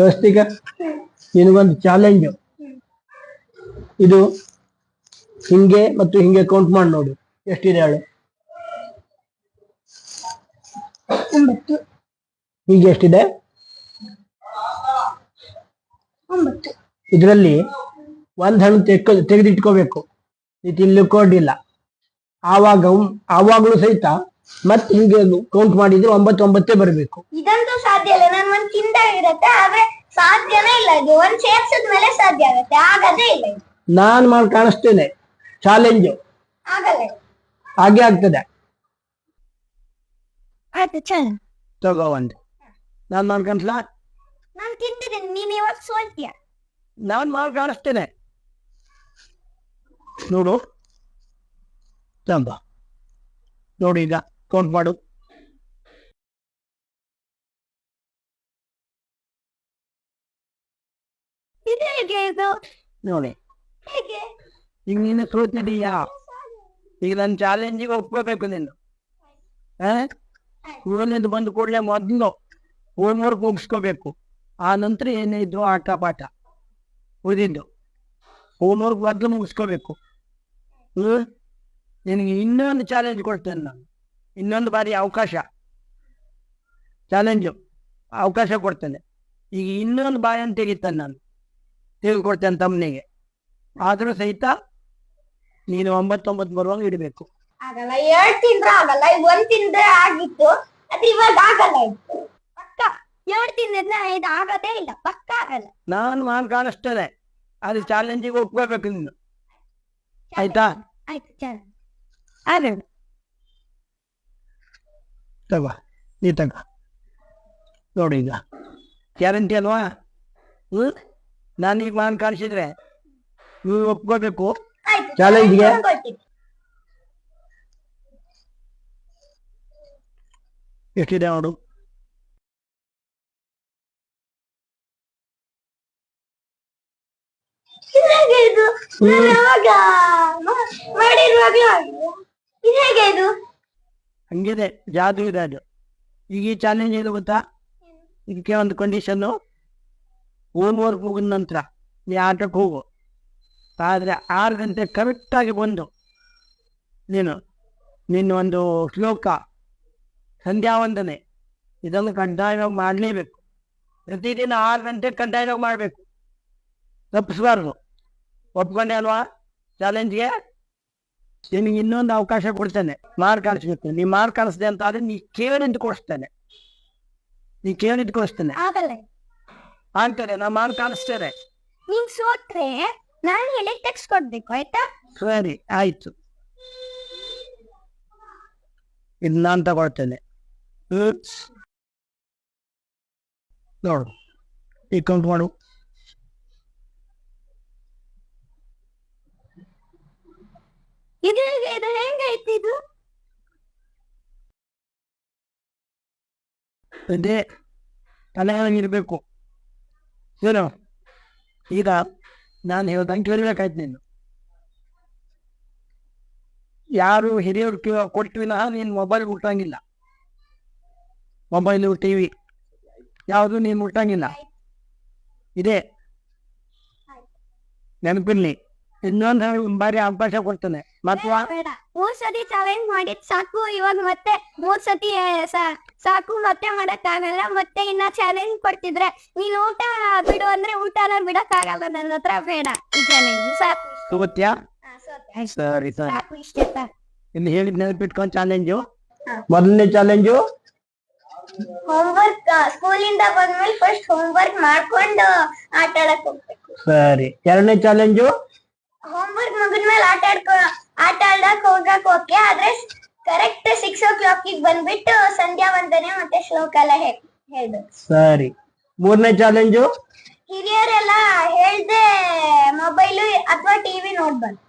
ಸ್ವಸ್ತಿಕ ನಿನಗೊಂದು ಚಾಲೆಂಜು ಇದು ಹಿಂಗೆ ಮತ್ತು ಹಿಂಗೆ ಕೌಂಟ್ ಮಾಡಿ ನೋಡು. ಎಷ್ಟಿದೆ ಹೇಳು? ಹೀಗೆ ಎಷ್ಟಿದೆ? ಇದರಲ್ಲಿ ಒಂದ್ ಹಣ್ಣು ತೆಕ್ಕ ತೆಗೆದಿಟ್ಕೋಬೇಕು. ನೀ ತಿನ್ಲಿಕ್ಕೂ ಕೊಡಿಲ್ಲ ಆವಾಗ ಆವಾಗಲೂ ಸಹಿತ ಮತ್ತೆ ಹಿಂಗೆ ಕೌಂಟ್ ಮಾಡಿದ್ರೆ ಒಂಬತ್ತೊಂಬತ್ತೇ ಬರಬೇಕು. ಇದಂತೂ ಸಾಧ್ಯ ಇಲ್ಲ ನಾನು ಒಂದ್ ಇರುತ್ತೆ ಆದ್ರೆ ಸಾಧ್ಯನೇ ಇಲ್ಲ ಇದು ಒಂದ್ ಸೇರ್ಸಿದ ಮೇಲೆ ಸಾಧ್ಯ ಆಗುತ್ತೆ ಆಗದೇ ಇಲ್ಲ ಇದು. ನಾನ್ ಮಾಡಿ ಕಾಣಿಸ್ತೇನೆ ಚಾಲೆಂಜ್ ಆಗಲ್ಲ ಇದು. ಹಾಗೆ ಆಗ್ತದೆ. ಆಯ್ತು ಚಲ ತಗೋ ಒಂದು. ನಾನ್ ಮಾಡಿ ಕಾಣಿಸ್ಲಾ ನಾನು ತಿಂತಿದ್ದೀನಿ ನೀನ್ ಇವಾಗ ಸೋಲ್ತೀಯ? ನಾನ್ ಮಾಡಿ ಕಾಣಿಸ್ತೇನೆ. ನೋಡು. ತಂಬ. ನೋಡಿ ಈಗ. ಕೌಂಟ್ ಮಾಡು. ನೋಡಿ. ಈಗ ನೀನು ಸೋತಿದೀಯಾ? ಈಗ ನನ್ನ ಚಾಲೆಂಜಿಗೆ ಒಪ್ಕೋಬೇಕು ನೀನು. ಸ್ಕೂಲಿಂದ ಬಂದ್ ಕೂಡಲೇ ಮೊದಲು ಹೋಮ್ವರ್ಕ್ ಮುಗಿಸ್ಕೋಬೇಕು. ಆ ನಂತರ ಏನಿದ್ರು ಆಟ ಪಾಠ. ಉಳಿದಿದ್ದು ಹೋಮ್ವರ್ಕ್ ಮೊದಲು ಮುಗಿಸ್ಕೋಬೇಕು. ಹ್ಮ್? ನಿನಗೆ ಇನ್ನೊಂದು ಚಾಲೆಂಜ್ ಕೊಡ್ತೇನೆ ನಾನು. ಇನ್ನೊಂದು ಬಾರಿ ಅವಕಾಶ ಚಾಲೆಂಜು ಅವಕಾಶ ಕೊಡ್ತೇನೆ. ಈಗ ಇನ್ನೊಂದು ಬಾಯನ್ನು ತೆಗಿತಾನೆ ನಾನು ತೆಗೆದುಕೊಡ್ತೇನೆ ತಮ್ಮನಿಗೆ. ಆದರೂ ಸಹಿತ ನೀನು ಒಂಬತ್ತೊಂಬತ್ತು ಬರುವಾಗ ಇಡಬೇಕು. ಆಗಲ್ಲ ಎರಡ್ ತಿಂದ್ರೆ ಆಗಲ್ಲ ಈಗ ಒಂದ್ ತಿಂದ್ರೆ ಆಗಿತ್ತು ಅದು ಇವಾಗ ಆಗಲ್ಲ ಪಕ್ಕ ಎರಡ್ ತಿಂದ್ರೆ ಇದು ಆಗದೇ ಇಲ್ಲ ಪಕ್ಕ ಆಗಲ್ಲ. ನಾನು ಮಾನ್ ಕಾಣಿಸ್ತೇನೆ ಅದು ಚಾಲೆಂಜಿಗೆ ಒಪ್ಕೋಬೇಕು ನೀನು. ಆಯ್ತಾ? ಆಯ್ತು ಚಾಲೆಂಜ್ ಆದ್ರೆ ತಗೋ ನೀ ತಗೋ ನೋಡಿ ಈಗ ಗ್ಯಾರಂಟಿ ಅಲ್ವಾ ಹ್ಞೂ ಈಗ ಮಾನ್ ಕಾಣಿಸಿದ್ರೆ ನೀವು ಒಪ್ಕೋಬೇಕು ಆಯ್ತು Challenge ಗೆ? ತಗೊಂಡ್ಕೊಳ್ತೀನಿ. ಎಷ್ಟಿದೆ ನೋಡು ಇದು ನಾನು ಮಾಡಿರುವಾಗ್ಲೂ ಹೇಗೆ ಇದು ಹಂಗಿದೆ, ಜಾದು ಇದೆ ಅದು. ಈಗ ಈ ಚಾಲೆಂಜ್ ಏನು ಗೊತ್ತಾ? ಇದಕ್ಕೆ ಒಂದು ಕಂಡೀಷನ್ನು ವರ್ಕ್ ಮುಗಿದ ನಂತರ, ನೀ ಆಟಕ್ಕೆ ಹೋಗು. ಆದರೆ ಆರು ಗಂಟೆ ಕರೆಕ್ಟಾಗಿ ಬಂದು, ನೀನು, ನಿನ್ನ ಒಂದು ಶ್ಲೋಕ, ಸಂಧ್ಯಾವಂದನೆ, ಇದನ್ನು ಕಡ್ಡಾಯವಾಗಿ ಮಾಡಲೇಬೇಕು. ಪ್ರತಿದಿನ ಆರು ಗಂಟೆ ಕಡ್ಡಾಯವಾಗಿ ಮಾಡಬೇಕು. ತಪ್ಪಿಸ್ಬಾರ್ದು. ಒಪ್ಕೊಂಡೆ ಅಲ್ವಾ? ಚಾಲೆಂಜ್ಗೆ ನಿನಗೆ ಇನ್ನೊಂದು ಅವಕಾಶ ಕೊಡ್ತೇನೆ. ಮಾರ್ಕ್ ಕಾಣಿಸ್ಬೇಕು ನೀ ಮಾರ್ಕ್ ಕಾಣಿಸ್ದೆ ಅಂತ ಆದ್ರೆ ನೀ ಕೇಳಿದ್ದು ಕೊಡಿಸ್ತೇನೆ ನೀ ಕೇಳಿದ್ದು ಕೊಡಿಸ್ತೇನೆ ಆಗಲ್ಲ. ಆಗ್ತದೆ. ನಾ ಮಾರ್ಕ್ ಕಾಣಿಸ್ತೇನೆ ನೀನ್ ಸೋತ್ರೆ ನಾನು ಹೇಳಿ ಟೆಕ್ಸ್ಟ್ ಕೊಡ್ಬೇಕು ಆಯ್ತಾ? ಸರಿ ಆಯ್ತು. ಇದು ಅಂತ ತಗೊಳ್ತೇನೆ. ನೋಡು. ಈ ಕೌಂಟ್ ಮಾಡು. ಇದು ಇದು ಹೆಂಗೈತಿ ಇದು? ಅದೇ ತಲೆಯೊಳಗಿರ್ಬೇಕು ಏನು ಈಗ ನಾನು ಹೇಳ್ದಂಗೆ ಕೇಳಬೇಕಾಯ್ತು ನೀನು. ಯಾರು ಹಿರಿಯರು ಕೇ- ಕೊಟ್ವಿನ ನೀನು ಮೊಬೈಲ್ ಮುಟ್ಟಂಗಿಲ್ಲ ಮೊಬೈಲು ಟಿ ವಿ ಯಾವುದು ನೀನು ಮುಟ್ಟಂಗಿಲ್ಲ ಇದೆ. ನೆನಪಿರ್ಲಿ. ಇನ್ನೊಂದು ಬಾರಿ ಅವಕಾಶ ಕೊಡ್ತೇನೆ. ಬೇಡ. ಮೂರ್ ಸತಿ ಚಾಲೆಂಜ್ ಮಾಡಿದ್ ಸಾಕು. ಇವಾಗ ಮತ್ತೆ ಮೂರ್ ಸತಿ ಸಾಕು ಮತ್ತೆ ಮಾಡಕ್ ಆಗಲ್ಲ ಮತ್ತೆ ಇನ್ನ ಚಾಲೆಂಜ್ ಕೊಡ್ತಿದ್ರೆ ನೀನ್ ಊಟ ಬಿಡು ಅಂದ್ರೆ ಊಟನ ಬಿಡಕ್ ಆಗಲ್ಲ ನನ್ನ ಹತ್ರ ಬೇಡ. ಈ ಚಾಲೆಂಜ್ ಸಾಕು ತಗೋತ್ಯಾ ಹಾ, ಸರಿ ಸರಿ. ಸಾಕು ಇಷ್ಟೇ ಸಾಕು. ಇಲ್ಲಿ ಹೇಳಿದ್ ನೆನಪಿಟ್ಕೊಂಡ್ ಚಾಲೆಂಜು ಮೊದಲನೇ ಚಾಲೆಂಜು ಹೋಮ್ವರ್ಕ್ ಸ್ಕೂಲಿಂದ ಬಂದ್ಮೇಲೆ ಫಸ್ಟ್ ಹೋಮ್ವರ್ಕ್ ಮಾಡ್ಕೊಂಡು ಆಟ ಆಡಕ್ ಹೋಗ್ಬೇಕು. ಸರಿ. ಎರಡನೇ ಚಾಲೆಂಜು ಹೋಮ್ವರ್ಕ್ ಮುಗಿದ್ಮೇಲೆ ಆಟ ಆಡ್ಕೊ ಆಟ ಆಡಕ್ ಹೋಗಕ್ ಓಕೆ ಆದ್ರೆ ಕರೆಕ್ಟ್ ಸಿಕ್ಸ್ ಓ ಕ್ಲಾಕ್ ಬಂದ್ಬಿಟ್ಟು ಸಂಧ್ಯಾ ವಂದನೆ ಮತ್ತೆ ಶ್ಲೋಕ ಎಲ್ಲ ಹೇಳ್- ಹೇಳ್ಬೇಕು. ಸರಿ. ಮೂರನೇ ಚಾಲೆಂಜು ಹಿರಿಯರೆಲ್ಲ ಹೇಳ್ದೆ ಮೊಬೈಲು ಅಥವಾ ಟಿವಿ ನೋಡ್ಬಾರ್ದು.